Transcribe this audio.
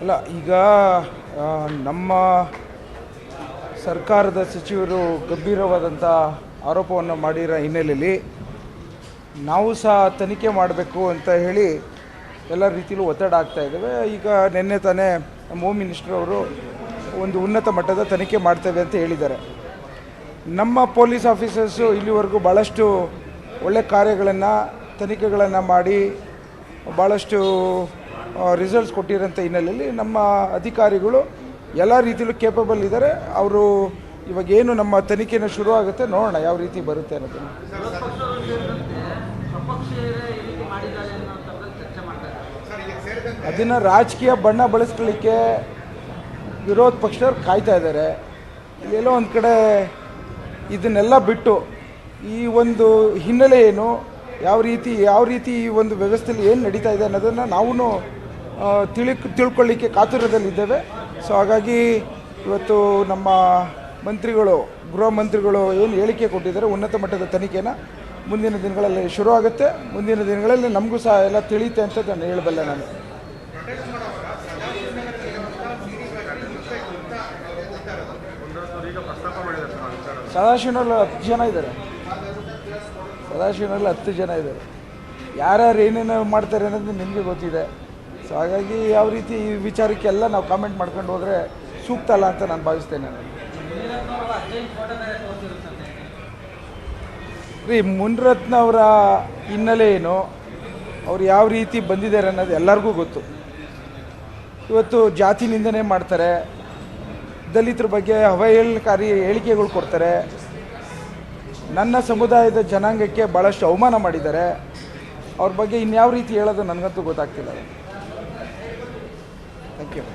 ಅಲ್ಲ, ಈಗ ನಮ್ಮ ಸರ್ಕಾರದ ಸಚಿವರು ಗಂಭೀರವಾದಂಥ ಆರೋಪವನ್ನು ಮಾಡಿರೋ ಹಿನ್ನೆಲೆಯಲ್ಲಿ ನಾವು ಸಹ ತನಿಖೆ ಮಾಡಬೇಕು ಅಂತ ಹೇಳಿ ಎಲ್ಲ ರೀತಿಯಲ್ಲೂ ಒತ್ತಡ ಆಗ್ತಾ ಇದ್ದಾವೆ. ಈಗ ನಿನ್ನೆ ತಾನೇ ಹೋಮ್ ಮಿನಿಸ್ಟರ್ ಅವರು ಒಂದು ಉನ್ನತ ಮಟ್ಟದ ತನಿಖೆ ಮಾಡ್ತೇವೆ ಅಂತ ಹೇಳಿದ್ದಾರೆ. ನಮ್ಮ ಪೊಲೀಸ್ ಆಫೀಸರ್ಸು ಇಲ್ಲಿವರೆಗೂ ಭಾಳಷ್ಟು ಒಳ್ಳೆ ಕಾರ್ಯಗಳನ್ನು, ತನಿಖೆಗಳನ್ನು ಮಾಡಿ ಭಾಳಷ್ಟು ರಿಸಲ್ಟ್ಸ್ ಕೊಟ್ಟಿರೋಂಥ ಹಿನ್ನೆಲೆಯಲ್ಲಿ ನಮ್ಮ ಅಧಿಕಾರಿಗಳು ಎಲ್ಲ ರೀತಿಯಲ್ಲೂ ಕೇಪಬಲ್ ಇದ್ದಾರೆ. ಅವರು ಇವಾಗ ಏನು ನಮ್ಮ ತನಿಖೆನ ಶುರು ಆಗುತ್ತೆ ನೋಡೋಣ ಯಾವ ರೀತಿ ಬರುತ್ತೆ ಅನ್ನೋದನ್ನು. ಅದನ್ನು ರಾಜಕೀಯ ಬಣ್ಣ ಬಳಸ್ಕೊಳ್ಳಿಕ್ಕೆ ವಿರೋಧ ಪಕ್ಷದವ್ರು ಕಾಯ್ತಾ ಇದ್ದಾರೆ ಎಲ್ಲೋ ಒಂದು ಕಡೆ ಇದನ್ನೆಲ್ಲ ಬಿಟ್ಟು ಈ ಒಂದು ಹಿನ್ನೆಲೆ ಏನು, ಯಾವ ರೀತಿ ಯಾವ ರೀತಿ ಈ ಒಂದು ವ್ಯವಸ್ಥೆಯಲ್ಲಿ ಏನು ನಡೀತಾ ಇದೆ ಅನ್ನೋದನ್ನು ನಾವು ತಿಳಿ ತಿಳ್ಕೊಳ್ಳಿಕ್ಕೆ ಕಾತುರದಲ್ಲಿದ್ದೇವೆ ಸೊ ಹಾಗಾಗಿ ಇವತ್ತು ನಮ್ಮ ಮಂತ್ರಿಗಳು, ಗೃಹ ಮಂತ್ರಿಗಳು ಏನು ಹೇಳಿಕೆ ಕೊಟ್ಟಿದ್ದಾರೆ ಉನ್ನತ ಮಟ್ಟದ ತನಿಖೆನ ಮುಂದಿನ ದಿನಗಳಲ್ಲಿ ಶುರು ಆಗುತ್ತೆ ಮುಂದಿನ ದಿನಗಳಲ್ಲಿ ನಮಗೂ ಸಹ ಎಲ್ಲ ತಿಳಿಯುತ್ತೆ ಅಂತ ನಾನು ಹೇಳಬಲ್ಲೆ ನಾನು. ಸದಾಶಿವನಲ್ಲಿ ಹತ್ತು ಜನ ಇದ್ದಾರೆ. ಸದಾಶಿವನಲ್ಲಿ ಹತ್ತು ಜನ ಇದ್ದಾರೆ. ಯಾರ್ಯಾರು ಏನೇನು ಮಾಡ್ತಾರೆ ಅನ್ನೋದು ನಿಮಗೆ ಗೊತ್ತಿದೆ. ಸೊ ಹಾಗಾಗಿ ಯಾವ ರೀತಿ ಈ ವಿಚಾರಕ್ಕೆಲ್ಲ ನಾವು ಕಾಮೆಂಟ್ ಮಾಡ್ಕೊಂಡು ಹೋದರೆ ಸೂಕ್ತ ಅಲ್ಲ ಅಂತ ನಾನು ಭಾವಿಸ್ತೇನೆ. ರೀ ಮುನ್ರತ್ನ ಅವರ ಹಿನ್ನೆಲೆ ಏನು? ಅವ್ರು ಯಾವ ರೀತಿ ಬಂದಿದ್ದಾರೆ ಅನ್ನೋದು ಎಲ್ಲರಿಗೂ ಗೊತ್ತು. ಇವತ್ತು ಜಾತಿ ನಿಂದನೆ ಮಾಡ್ತಾರೆ. ದಲಿತರ ಬಗ್ಗೆ ಅವಹೇಳನಕಾರಿ ಹೇಳಿಕೆಗಳು ಕೊಡ್ತಾರೆ. ನನ್ನ ಸಮುದಾಯದ ಜನಾಂಗಕ್ಕೆ ಭಾಳಷ್ಟು ಅವಮಾನ ಮಾಡಿದ್ದಾರೆ. ಅವ್ರ ಬಗ್ಗೆ ಇನ್ಯಾವ ರೀತಿ ಹೇಳೋದು ನನಗಂತೂ ಗೊತ್ತಾಗ್ತಿಲ್ಲ. Thank you